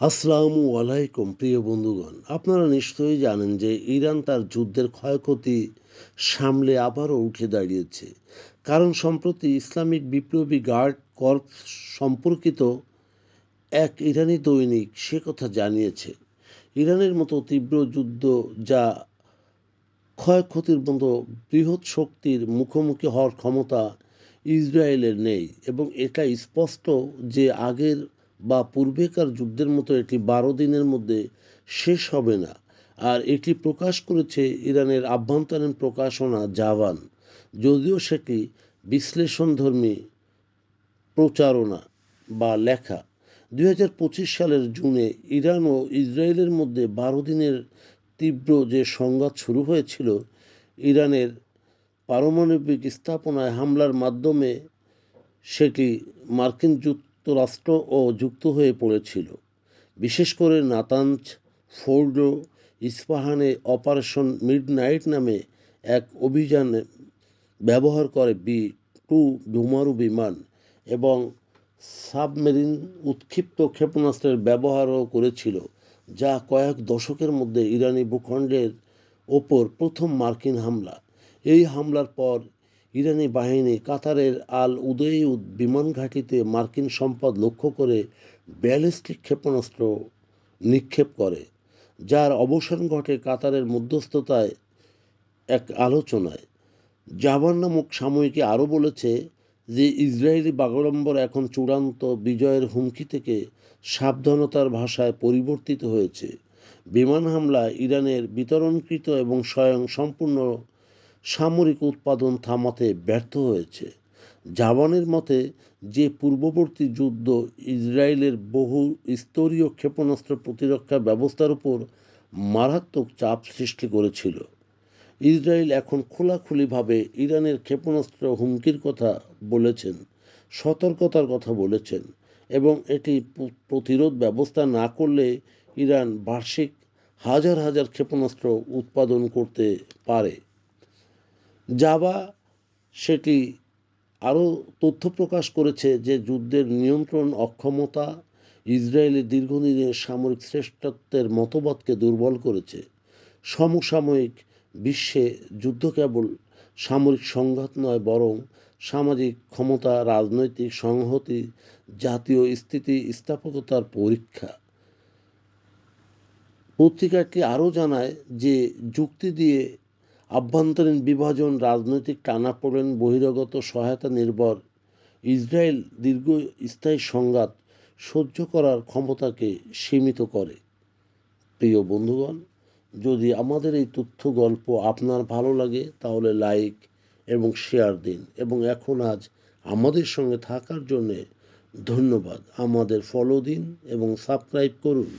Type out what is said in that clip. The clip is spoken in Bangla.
আসসালামু আলাইকুম, প্রিয় বন্ধুগণ। আপনারা নিশ্চয়ই জানেন যে ইরান তার যুদ্ধের ক্ষয়ক্ষতি সামলে আবারও উঠে দাঁড়িয়েছে। কারণ সম্প্রতি ইসলামিক বিপ্লবী গার্ড কর্পস সম্পর্কিত এক ইরানি দৈনিক সে কথা জানিয়েছে। ইরানের মতো তীব্র যুদ্ধ যা ক্ষয়ক্ষতির মতো বৃহৎ শক্তির মুখোমুখি হওয়ার ক্ষমতা ইসরায়েলের নেই এবং এটা স্পষ্ট যে আগের বা পূর্বেকার যুদ্ধের মতো এটি বারো দিনের মধ্যে শেষ হবে না। আর এটি প্রকাশ করেছে ইরানের আভ্যন্তরীণ প্রকাশনা জাভান। যদিও সেটি বিশ্লেষণধর্মী প্রচারণা বা লেখা। দুই হাজার পঁচিশ সালের জুনে ইরান ও ইসরায়েলের মধ্যে বারো দিনের তীব্র যে সংঘাত শুরু হয়েছিল, ইরানের পারমাণবিক স্থাপনায় হামলার মাধ্যমে সেটি মার্কিন যুক্তরাষ্ট্র ও যুক্ত হয়ে পড়েছিল। বিশেষ করে নাতাঞ্জ ফোর্ডো ইস্পাহানে অপারেশন মিডনাইট নামে এক অভিযানে ব্যবহার করে বি টু ডুমারু বিমান এবং সাবমেরিন উৎক্ষিপ্ত ক্ষেপণাস্ত্রের ব্যবহারও করেছিল, যা কয়েক দশকের মধ্যে ইরানি ভূখণ্ডের ওপর প্রথম মার্কিন হামলা। এই হামলার পর ইরানি বাহিনী কাতারের আল উদয়উদ বিমান ঘাঁটিতে মার্কিন সম্পদ লক্ষ্য করে ব্যালিস্টিক ক্ষেপণাস্ত্র নিক্ষেপ করে, যার অবসান ঘটে কাতারের মধ্যস্থতায় এক আলোচনায়। জাভান নামক সাময়িকী আরও বলেছে যে, ইসরায়েলি বাগড়ম্বর এখন চূড়ান্ত বিজয়ের হুমকি থেকে সাবধানতার ভাষায় পরিবর্তিত হয়েছে। বিমান হামলা ইরানের বিতরণকৃত এবং স্বয়ং সম্পূর্ণ সামরিক উৎপাদন থামাতে ব্যর্থ হয়েছে। জাবানের মতে, যে পূর্ববর্তী যুদ্ধ ইসরায়েলের বহু স্তরীয় ক্ষেপণাস্ত্র প্রতিরক্ষা ব্যবস্থার উপর মারাত্মক চাপ সৃষ্টি করেছিল। ইসরায়েল এখন খোলাখুলিভাবে ইরানের ক্ষেপণাস্ত্র হুমকির কথা বলেছেন, সতর্কতার কথা বলেছেন এবং এটি প্রতিরোধ ব্যবস্থা না করলে ইরান বার্ষিক হাজার হাজার ক্ষেপণাস্ত্র উৎপাদন করতে পারে। জাবা সেটি আরও তথ্য প্রকাশ করেছে যে যুদ্ধের নিয়ন্ত্রণ অক্ষমতা ইসরায়েলের দীর্ঘদিনের সামরিক শ্রেষ্ঠত্বের মতবাদকে দুর্বল করেছে। সমসাময়িক বিশ্বে যুদ্ধ কেবল সামরিক সংঘাত নয়, বরং সামাজিক ক্ষমতা, রাজনৈতিক সংহতি, জাতীয় স্থিতি স্থাপকতার পরীক্ষা। পত্রিকাটি আরও জানায় যে যুক্তি দিয়ে আভ্যন্তরীণ বিভাজন রাজনৈতিক টানাপোড়েন বহিরাগত সহায়তা নির্ভর। ইসরায়েল দীর্ঘস্থায়ী সংঘাত সহ্য করার ক্ষমতাকে সীমিত করে। প্রিয় বন্ধুগণ, যদি আমাদের এই তথ্য গল্প আপনার ভালো লাগে, তাহলে লাইক এবং শেয়ার দিন এবং এখন আজ আমাদের সঙ্গে থাকার জন্যে ধন্যবাদ। আমাদের ফলো দিন এবং সাবস্ক্রাইব করুন।